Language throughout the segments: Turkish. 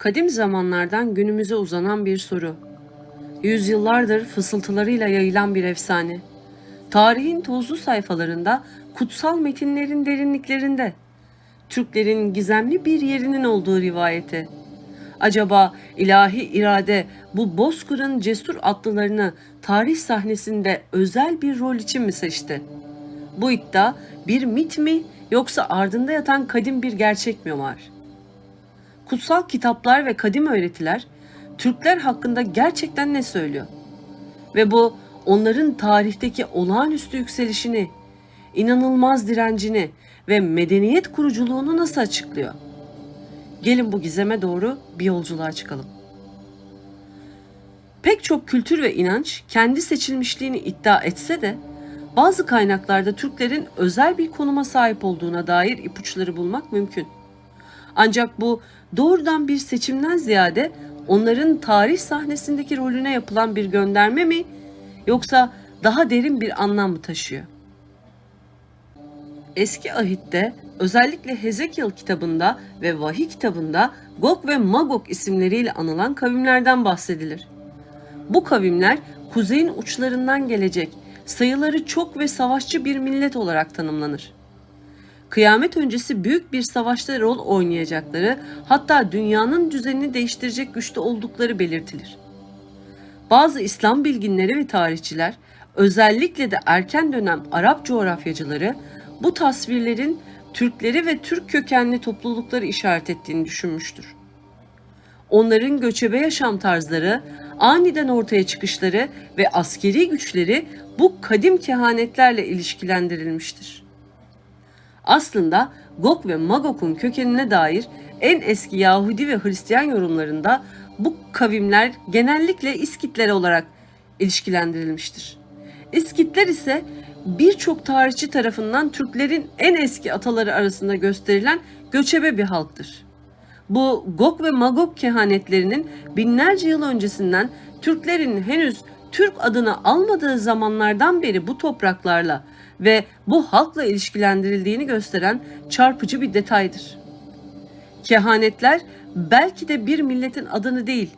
Kadim zamanlardan günümüze uzanan bir soru. Yüzyıllardır fısıltılarıyla yayılan bir efsane. Tarihin tozlu sayfalarında, kutsal metinlerin derinliklerinde. Türklerin gizemli bir yerinin olduğu rivayeti. Acaba ilahi irade bu bozkırın cesur atlılarını tarih sahnesinde özel bir rol için mi seçti? Bu iddia bir mit mi yoksa ardında yatan kadim bir gerçek mi var? Kutsal kitaplar ve kadim öğretiler Türkler hakkında gerçekten ne söylüyor? Ve bu onların tarihteki olağanüstü yükselişini, inanılmaz direncini ve medeniyet kuruculuğunu nasıl açıklıyor? Gelin bu gizeme doğru bir yolculuğa çıkalım. Pek çok kültür ve inanç kendi seçilmişliğini iddia etse de bazı kaynaklarda Türklerin özel bir konuma sahip olduğuna dair ipuçları bulmak mümkün. Ancak bu doğrudan bir seçimden ziyade onların tarih sahnesindeki rolüne yapılan bir gönderme mi yoksa daha derin bir anlam mı taşıyor? Eski ahitte özellikle Hezekiel kitabında ve Vahiy kitabında Gog ve Magog isimleriyle anılan kavimlerden bahsedilir. Bu kavimler kuzeyin uçlarından gelecek, sayıları çok ve savaşçı bir millet olarak tanımlanır. Kıyamet öncesi büyük bir savaşta rol oynayacakları, hatta dünyanın düzenini değiştirecek güçte oldukları belirtilir. Bazı İslam bilginleri ve tarihçiler, özellikle de erken dönem Arap coğrafyacıları bu tasvirlerin Türkleri ve Türk kökenli toplulukları işaret ettiğini düşünmüştür. Onların göçebe yaşam tarzları, aniden ortaya çıkışları ve askeri güçleri bu kadim kehanetlerle ilişkilendirilmiştir. Aslında Gog ve Magog'un kökenine dair en eski Yahudi ve Hristiyan yorumlarında bu kavimler genellikle İskitler olarak ilişkilendirilmiştir. İskitler ise birçok tarihçi tarafından Türklerin en eski ataları arasında gösterilen göçebe bir halktır. Bu Gog ve Magog kehanetlerinin binlerce yıl öncesinden Türklerin henüz Türk adını almadığı zamanlardan beri bu topraklarla ve bu halkla ilişkilendirildiğini gösteren çarpıcı bir detaydır. Kehanetler belki de bir milletin adını değil,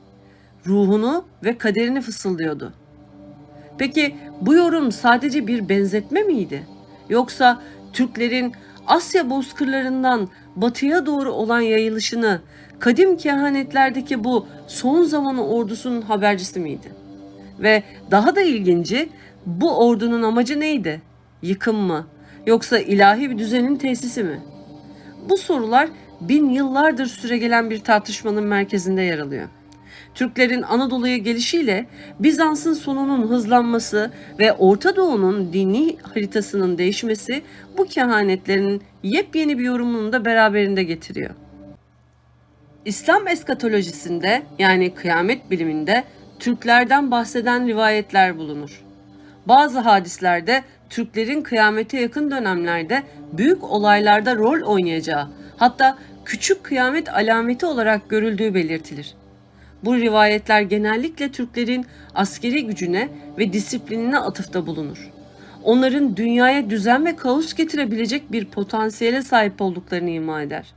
ruhunu ve kaderini fısıldıyordu. Peki bu yorum sadece bir benzetme miydi? Yoksa Türklerin Asya bozkırlarından batıya doğru olan yayılışını kadim kehanetlerdeki bu son zamanı ordusunun habercisi miydi? Ve daha da ilginci bu ordunun amacı neydi? Yıkım mı? Yoksa ilahi bir düzenin tesisi mi? Bu sorular bin yıllardır süregelen bir tartışmanın merkezinde yer alıyor. Türklerin Anadolu'ya gelişiyle Bizans'ın sonunun hızlanması ve Orta Doğu'nun dini haritasının değişmesi bu kehanetlerin yepyeni bir yorumunu da beraberinde getiriyor. İslam eskatolojisinde yani kıyamet biliminde Türklerden bahseden rivayetler bulunur. Bazı hadislerde Türklerin kıyamete yakın dönemlerde büyük olaylarda rol oynayacağı, hatta küçük kıyamet alameti olarak görüldüğü belirtilir. Bu rivayetler genellikle Türklerin askeri gücüne ve disiplinine atıfta bulunur. Onların dünyaya düzen ve kaos getirebilecek bir potansiyele sahip olduklarını ima eder.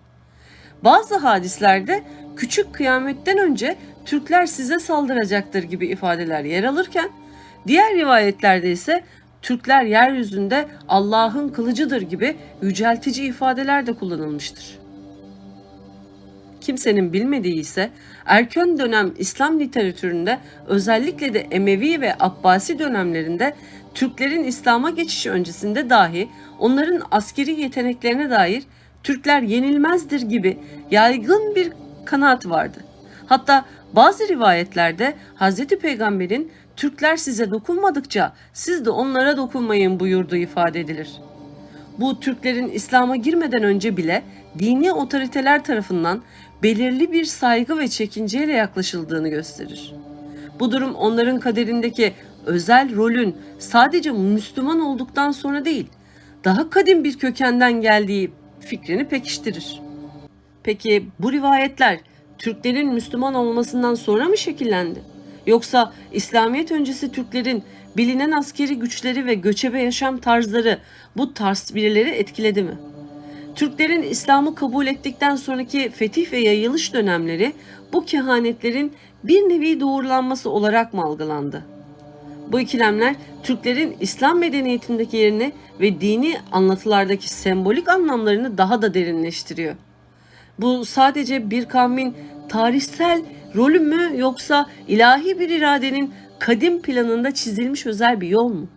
Bazı hadislerde küçük kıyametten önce Türkler size saldıracaktır gibi ifadeler yer alırken, diğer rivayetlerde ise Türkler yeryüzünde Allah'ın kılıcıdır gibi yüceltici ifadeler de kullanılmıştır. Kimsenin bilmediği ise erken dönem İslam literatüründe özellikle de Emevi ve Abbasi dönemlerinde Türklerin İslam'a geçişi öncesinde dahi onların askeri yeteneklerine dair Türkler yenilmezdir gibi yaygın bir kanaat vardı. Hatta bazı rivayetlerde Hz. Peygamber'in Türkler size dokunmadıkça siz de onlara dokunmayın buyurduğu ifade edilir. Bu Türklerin İslam'a girmeden önce bile dini otoriteler tarafından belirli bir saygı ve çekinceyle yaklaşıldığını gösterir. Bu durum onların kaderindeki özel rolün sadece Müslüman olduktan sonra değil, daha kadim bir kökenden geldiği fikrini pekiştirir. Peki bu rivayetler Türklerin Müslüman olmasından sonra mı şekillendi? Yoksa İslamiyet öncesi Türklerin bilinen askeri güçleri ve göçebe yaşam tarzları bu tasvirleri etkiledi mi? Türklerin İslam'ı kabul ettikten sonraki fetih ve yayılış dönemleri bu kehanetlerin bir nevi doğrulanması olarak mı algılandı? Bu ikilemler Türklerin İslam medeniyetindeki yerini ve dini anlatılardaki sembolik anlamlarını daha da derinleştiriyor. Bu sadece bir kavmin tarihsel rolü mü yoksa ilahi bir iradenin kadim planında çizilmiş özel bir yol mu?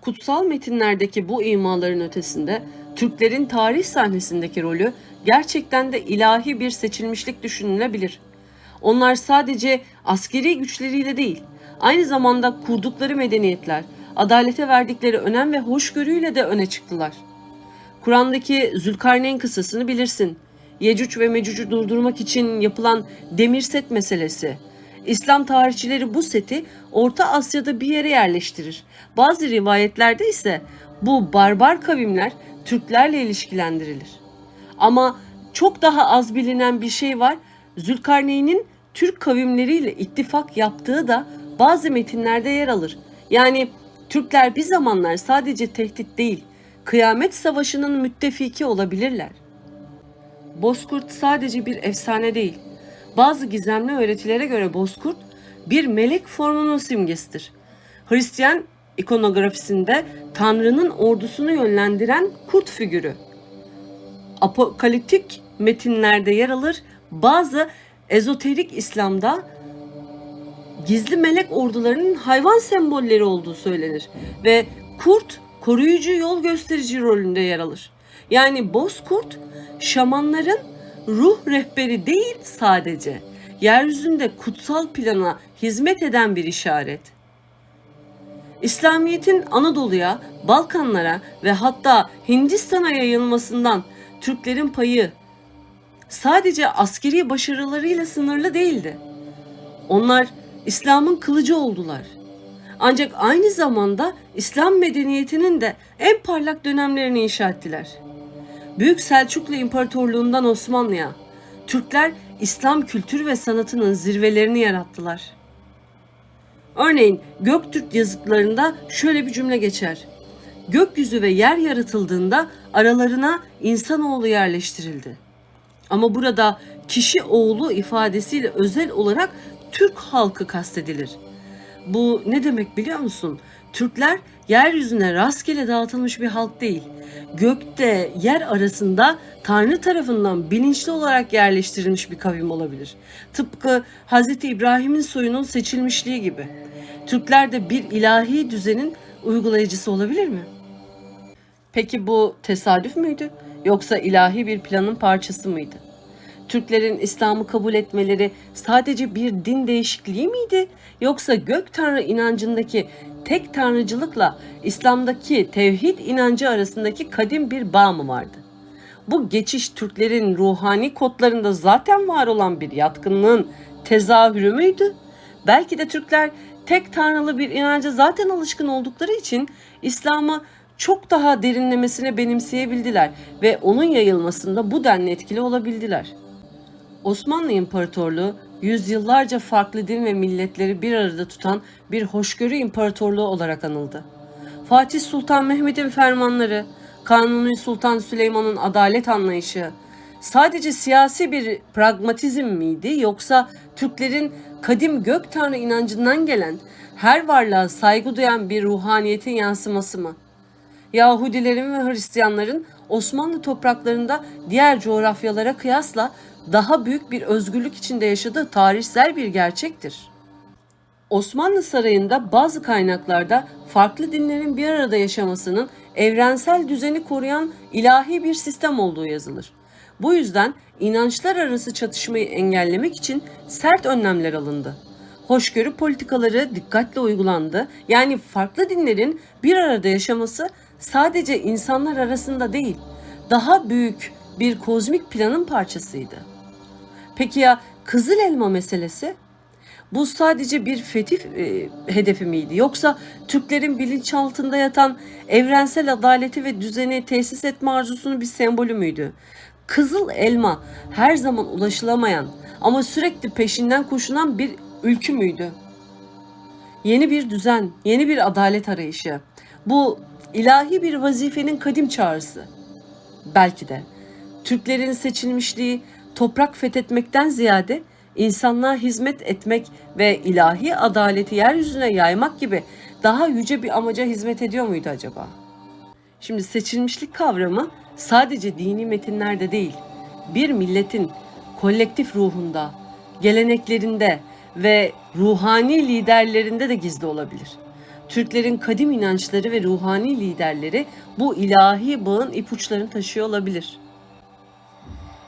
Kutsal metinlerdeki bu imaların ötesinde Türklerin tarih sahnesindeki rolü gerçekten de ilahi bir seçilmişlik düşünülebilir. Onlar sadece askeri güçleriyle değil, aynı zamanda kurdukları medeniyetler, adalete verdikleri önem ve hoşgörüyle de öne çıktılar. Kur'an'daki Zülkarneyn kıssasını bilirsin. Yecüc ve Mecüc'ü durdurmak için yapılan demir set meselesi. İslam tarihçileri bu seti Orta Asya'da bir yere yerleştirir. Bazı rivayetlerde ise bu barbar kavimler Türklerle ilişkilendirilir. Ama çok daha az bilinen bir şey var. Zülkarneyn'in Türk kavimleriyle ittifak yaptığı da bazı metinlerde yer alır. Yani Türkler bir zamanlar sadece tehdit değil, kıyamet savaşının müttefiki olabilirler. Bozkurt sadece bir efsane değil. Bazı gizemli öğretilere göre Bozkurt bir melek formunun simgesidir. Hristiyan ikonografisinde Tanrı'nın ordusunu yönlendiren kurt figürü. Apokaliptik metinlerde yer alır. Bazı ezoterik İslam'da gizli melek ordularının hayvan sembolleri olduğu söylenir ve kurt koruyucu yol gösterici rolünde yer alır. Yani bozkurt şamanların ruh rehberi değil sadece yeryüzünde kutsal plana hizmet eden bir işaret. İslamiyet'in Anadolu'ya, Balkanlara ve hatta Hindistan'a yayılmasından Türklerin payı sadece askeri başarılarıyla sınırlı değildi. Onlar İslam'ın kılıcı oldular. Ancak aynı zamanda İslam medeniyetinin de en parlak dönemlerini inşa ettiler. Büyük Selçuklu İmparatorluğundan Osmanlı'ya Türkler İslam kültür ve sanatının zirvelerini yarattılar. Örneğin Göktürk yazıtlarında şöyle bir cümle geçer. Gökyüzü ve yer yaratıldığında aralarına insanoğlu yerleştirildi. Ama burada kişi oğlu ifadesiyle özel olarak Türk halkı kastedilir. Bu ne demek biliyor musun? Türkler yeryüzüne rastgele dağıtılmış bir halk değil. Gökte, yer arasında Tanrı tarafından bilinçli olarak yerleştirilmiş bir kavim olabilir. Tıpkı Hz. İbrahim'in soyunun seçilmişliği gibi. Türkler de bir ilahi düzenin uygulayıcısı olabilir mi? Peki bu tesadüf müydü? Yoksa ilahi bir planın parçası mıydı? Türklerin İslam'ı kabul etmeleri sadece bir din değişikliği miydi? Yoksa gök tanrı inancındaki tek tanrıcılıkla İslam'daki tevhid inancı arasındaki kadim bir bağ mı vardı? Bu geçiş Türklerin ruhani kodlarında zaten var olan bir yatkınlığın tezahürü müydü? Belki de Türkler tek tanrılı bir inanca zaten alışkın oldukları için İslam'ı çok daha derinlemesine benimseyebildiler ve onun yayılmasında bu denli etkili olabildiler. Osmanlı İmparatorluğu yüzyıllarca farklı din ve milletleri bir arada tutan bir hoşgörü imparatorluğu olarak anıldı. Fatih Sultan Mehmet'in fermanları, Kanuni Sultan Süleyman'ın adalet anlayışı sadece siyasi bir pragmatizm miydi yoksa Türklerin kadim gök tanrı inancından gelen her varlığa saygı duyan bir ruhaniyetin yansıması mı? Yahudilerin ve Hristiyanların Osmanlı topraklarında diğer coğrafyalara kıyasla daha büyük bir özgürlük içinde yaşadığı tarihsel bir gerçektir. Osmanlı Sarayı'nda bazı kaynaklarda farklı dinlerin bir arada yaşamasının evrensel düzeni koruyan ilahi bir sistem olduğu yazılır. Bu yüzden inançlar arası çatışmayı engellemek için sert önlemler alındı. Hoşgörü politikaları dikkatle uygulandı. Yani farklı dinlerin bir arada yaşaması sadece insanlar arasında değil, daha büyük bir kozmik planın parçasıydı. Peki ya Kızıl Elma meselesi? Bu sadece bir fetih e, hedefi miydi? Yoksa Türklerin bilinçaltında yatan evrensel adaleti ve düzeni tesis etme arzusunun bir sembolü müydü? Kızıl elma her zaman ulaşılamayan ama sürekli peşinden koşulan bir ülkü müydü? Yeni bir düzen, yeni bir adalet arayışı. Bu ilahi bir vazifenin kadim çağrısı. Belki de Türklerin seçilmişliği toprak fethetmekten ziyade insanlığa hizmet etmek ve ilahi adaleti yeryüzüne yaymak gibi daha yüce bir amaca hizmet ediyor muydu acaba? Şimdi seçilmişlik kavramı sadece dini metinlerde değil, bir milletin kolektif ruhunda, geleneklerinde ve ruhani liderlerinde de gizli olabilir. Türklerin kadim inançları ve ruhani liderleri bu ilahi bağın ipuçlarını taşıyor olabilir.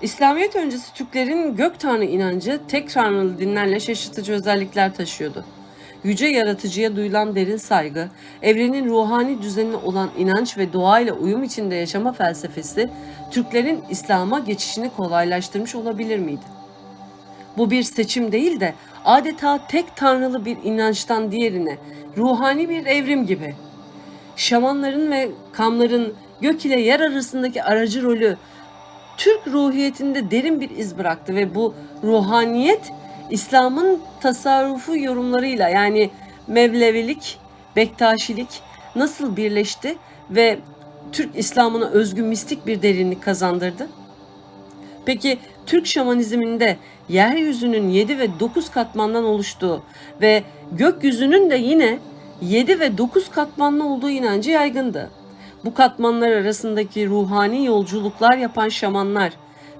İslamiyet öncesi Türklerin gök tanrı inancı tek tanrılı dinlerle şaşırtıcı özellikler taşıyordu. Yüce yaratıcıya duyulan derin saygı, evrenin ruhani düzenine olan inanç ve doğayla uyum içinde yaşama felsefesi Türklerin İslam'a geçişini kolaylaştırmış olabilir miydi? Bu bir seçim değil de adeta tek tanrılı bir inançtan diğerine ruhani bir evrim gibi. Şamanların ve kamların gök ile yer arasındaki aracı rolü Türk ruhiyetinde derin bir iz bıraktı ve bu ruhaniyet İslam'ın tasarrufu yorumlarıyla yani Mevlevilik, Bektaşilik nasıl birleşti ve Türk İslam'ına özgü mistik bir derinlik kazandırdı? Peki Türk şamanizminde yeryüzünün 7 ve 9 katmandan oluştuğu ve gökyüzünün de yine 7 ve 9 katmanlı olduğu inancı yaygındı. Bu katmanlar arasındaki ruhani yolculuklar yapan şamanlar,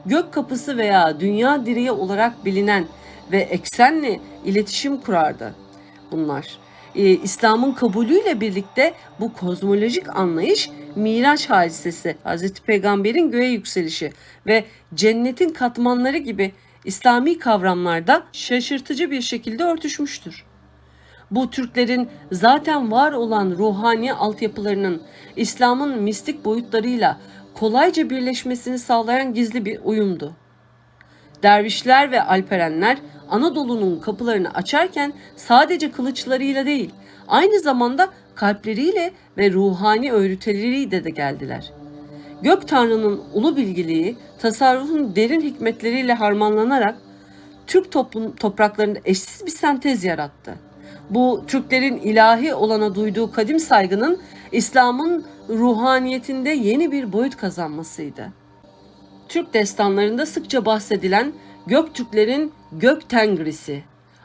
gök kapısı veya dünya direği olarak bilinen ve eksenle iletişim kurardı bunlar. Ee, İslam'ın kabulüyle birlikte bu kozmolojik anlayış Miraç hadisesi, Hazreti Peygamber'in göğe yükselişi ve cennetin katmanları gibi İslami kavramlarda şaşırtıcı bir şekilde örtüşmüştür. Bu Türklerin zaten var olan ruhani altyapılarının İslam'ın mistik boyutlarıyla kolayca birleşmesini sağlayan gizli bir uyumdu. Dervişler ve alperenler Anadolu'nun kapılarını açarken sadece kılıçlarıyla değil, aynı zamanda kalpleriyle ve ruhani öğrüteleriyle de geldiler. Gök Tanrı'nın ulu bilgiliği, tasarrufun derin hikmetleriyle harmanlanarak Türk toplum, topraklarında eşsiz bir sentez yarattı. Bu Türklerin ilahi olana duyduğu kadim saygının İslam'ın ruhaniyetinde yeni bir boyut kazanmasıydı. Türk destanlarında sıkça bahsedilen Göktürklerin Gök Tengrisi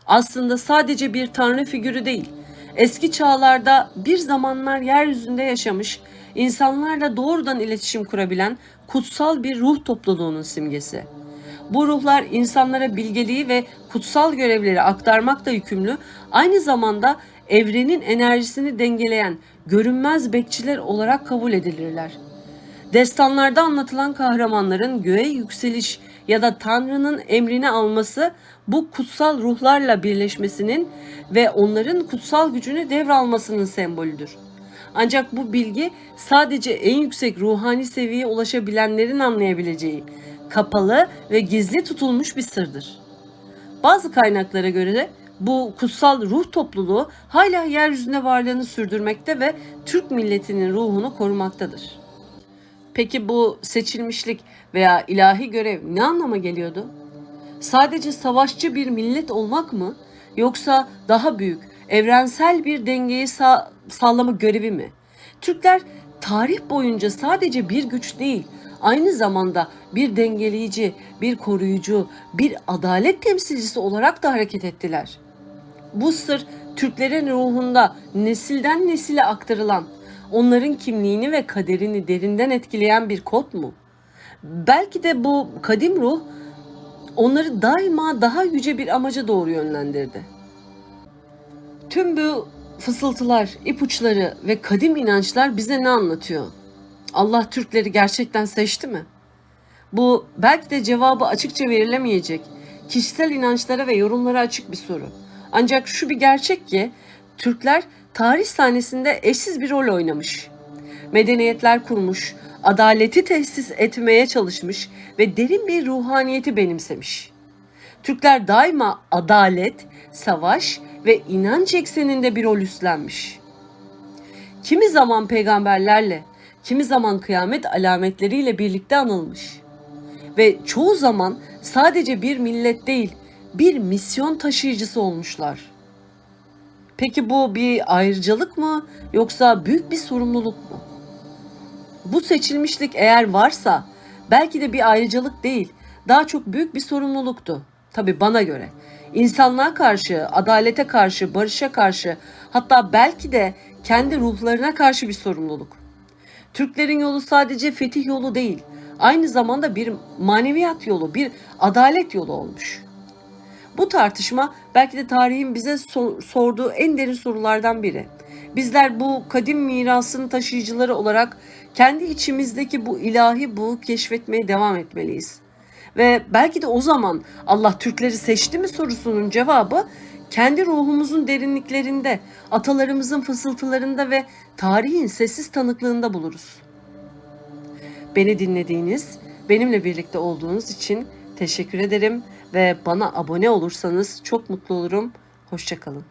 aslında sadece bir tanrı figürü değil. Eski çağlarda bir zamanlar yeryüzünde yaşamış, insanlarla doğrudan iletişim kurabilen kutsal bir ruh topluluğunun simgesi. Bu ruhlar insanlara bilgeliği ve kutsal görevleri aktarmakla yükümlü, aynı zamanda evrenin enerjisini dengeleyen görünmez bekçiler olarak kabul edilirler. Destanlarda anlatılan kahramanların göğe yükseliş ya da Tanrı'nın emrini alması bu kutsal ruhlarla birleşmesinin ve onların kutsal gücünü devralmasının sembolüdür. Ancak bu bilgi sadece en yüksek ruhani seviyeye ulaşabilenlerin anlayabileceği kapalı ve gizli tutulmuş bir sırdır. Bazı kaynaklara göre de bu kutsal ruh topluluğu hala yeryüzünde varlığını sürdürmekte ve Türk milletinin ruhunu korumaktadır. Peki bu seçilmişlik veya ilahi görev ne anlama geliyordu? Sadece savaşçı bir millet olmak mı yoksa daha büyük, evrensel bir dengeyi sağ, sağlama görevi mi? Türkler tarih boyunca sadece bir güç değil, aynı zamanda bir dengeleyici, bir koruyucu, bir adalet temsilcisi olarak da hareket ettiler. Bu sır Türklerin ruhunda nesilden nesile aktarılan, onların kimliğini ve kaderini derinden etkileyen bir kod mu? Belki de bu kadim ruh onları daima daha yüce bir amaca doğru yönlendirdi. Tüm bu fısıltılar, ipuçları ve kadim inançlar bize ne anlatıyor? Allah Türkleri gerçekten seçti mi? Bu belki de cevabı açıkça verilemeyecek, kişisel inançlara ve yorumlara açık bir soru. Ancak şu bir gerçek ki Türkler tarih sahnesinde eşsiz bir rol oynamış. Medeniyetler kurmuş, adaleti tesis etmeye çalışmış ve derin bir ruhaniyeti benimsemiş. Türkler daima adalet, savaş ve inanç ekseninde bir rol üstlenmiş. Kimi zaman peygamberlerle, kimi zaman kıyamet alametleriyle birlikte anılmış. Ve çoğu zaman sadece bir millet değil, bir misyon taşıyıcısı olmuşlar. Peki bu bir ayrıcalık mı yoksa büyük bir sorumluluk mu? Bu seçilmişlik eğer varsa belki de bir ayrıcalık değil, daha çok büyük bir sorumluluktu. Tabii bana göre. İnsanlığa karşı, adalete karşı, barışa karşı, hatta belki de kendi ruhlarına karşı bir sorumluluk. Türklerin yolu sadece fetih yolu değil, aynı zamanda bir maneviyat yolu, bir adalet yolu olmuş. Bu tartışma belki de tarihin bize sor- sorduğu en derin sorulardan biri. Bizler bu kadim mirasın taşıyıcıları olarak kendi içimizdeki bu ilahi buğu keşfetmeye devam etmeliyiz. Ve belki de o zaman Allah Türkleri seçti mi sorusunun cevabı kendi ruhumuzun derinliklerinde, atalarımızın fısıltılarında ve tarihin sessiz tanıklığında buluruz. Beni dinlediğiniz, benimle birlikte olduğunuz için teşekkür ederim ve bana abone olursanız çok mutlu olurum. Hoşçakalın.